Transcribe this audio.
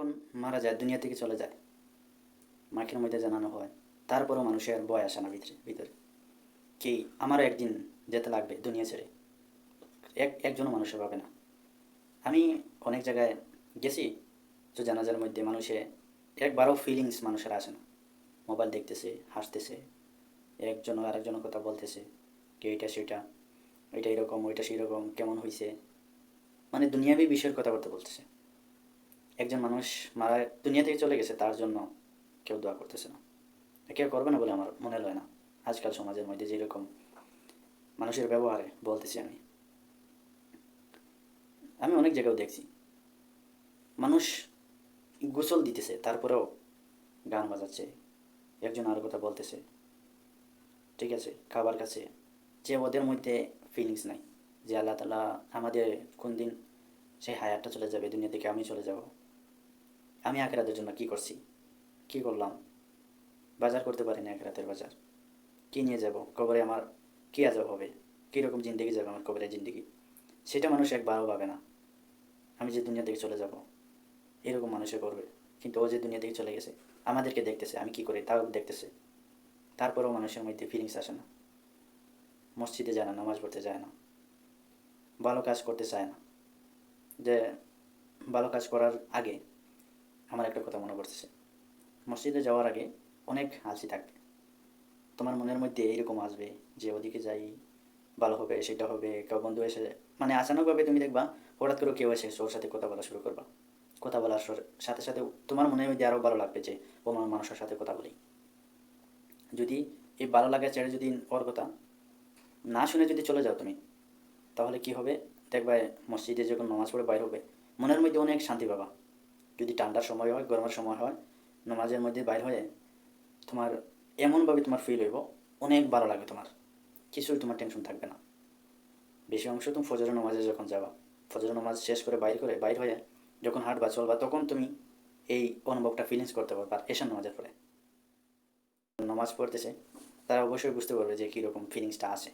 যখন মারা যায়, দুনিয়া থেকে চলে যায় মাখের মধ্যে জানানো হয়, তারপরও মানুষের ভয় আসে না ভিতরে ভিতরে। কি আমারও একদিন যেতে লাগবে দুনিয়া ছেড়ে? এক, একজনও মানুষের পাবে না। আমি অনেক জায়গায় গেছি, তো জানাজার মধ্যে মানুষে, একবারও ফিলিংস মানুষের আসে না। মোবাইল দেখতেছে, হাসতেছে একজন আরেকজনের কথা বলতেছে, কি এইটা সেটা, এটা এরকম, ওইটা সেই রকম কেমন হয়েছে মানে দুনিয়াবি বিষয়ের কথাবার্তা বলতেছে। একজন মানুষ মারা দুনিয়া থেকে চলে গেছে, তার জন্য কেউ দোয়া করতেছে না। কেউ করবে না বলে আমার মনে হয় না। আজকাল সমাজের মধ্যে যেরকম মানুষের ব্যবহারে বলতেছি আমি আমি অনেক জায়গাও দেখছি। মানুষ গোসল দিতেছে, তারপরেও গান বাজাচ্ছে, একজন আর কথা বলতেছে, ঠিক আছে খাবার কাছে, যে ওদের মধ্যে ফিলিংস নাই, যে আল্লাহ তালা আমাদের কোন দিন সেই হায়ারটা চলে যাবে, দুনিয়া থেকে আমি চলে যাব। আমি আখেরাতের জন্য কি করছি? কি করলাম? বাজার করতে পারি না আখেরাতের বাজার। কি নিয়ে যাব? কবরে আমার কী আজব হবে? কীরকম জিন্দগি যাবে আমার কবরের জিন্দগি? সেটা মানুষ একবারও পাবে না। আমি যে দুনিয়া থেকে চলে যাব, এরকম মানুষে করবে। কিন্তু ও যে দুনিয়া থেকে চলে গেছে, আমাদেরকে দেখতেছে, আমি কি করি? তাও দেখতেছে। তারপরেও মানুষের মধ্যে ফিলিংস আসে না। মসজিদে যায় না, নামাজ পড়তে যায় না। ভালো কাজ করতে চায় না। যে ভালো কাজ করার আগে আমার একটা কথা মনে পড়তেছে। মসজিদে যাওয়ার আগে অনেক হাসি থাকবে। তোমার মনের মধ্যে এইরকম আসবে যে ওদিকে যাই, ভালো হবে, সেটা হবে, কেউ বন্ধু এসে মানে আচানকভাবে তুমি দেখবা, হঠাৎ করে কেউ এসে ওর সাথে কথা বলা শুরু করবা। কথা বলার সাথে সাথে তোমার মনের মধ্যে আরও ভালো লাগবে যে, ও মানুষের সাথে কথা বলি। যদি এই ভালো লাগা ছেড়ে যদি ওর কথা না শুনে যদি চলে যাও তুমি, তাহলে কি হবে? দেখবে, মসজিদে যখন নামাজ পড়ে বাইর হবে, মনের মধ্যে অনেক শান্তি পাবা। যদি ঠান্ডার সময় হয়, গরমের সময় হয়, নামাজের মধ্যে বাইর হয়ে তোমার এমনভাবে তোমার ফিল হইব, অনেক ভালো লাগবে তোমার। কিছুই তোমার টেনশন থাকবে না। বেশি অংশ তুমি ফজরের নামাজে যখন যাবা ফজরের নামাজ শেষ করে বাইর করে, বাইর হয়ে যখন হাঁটবা, চলবা, তখন তুমি এই অনুভবটা ফিলিংস করতে পারবা এশান নামাজের পরে। নামাজ পড়তেছে, তারা অবশ্যই বুঝতে পারবে যে কীরকম ফিলিংসটা আছে।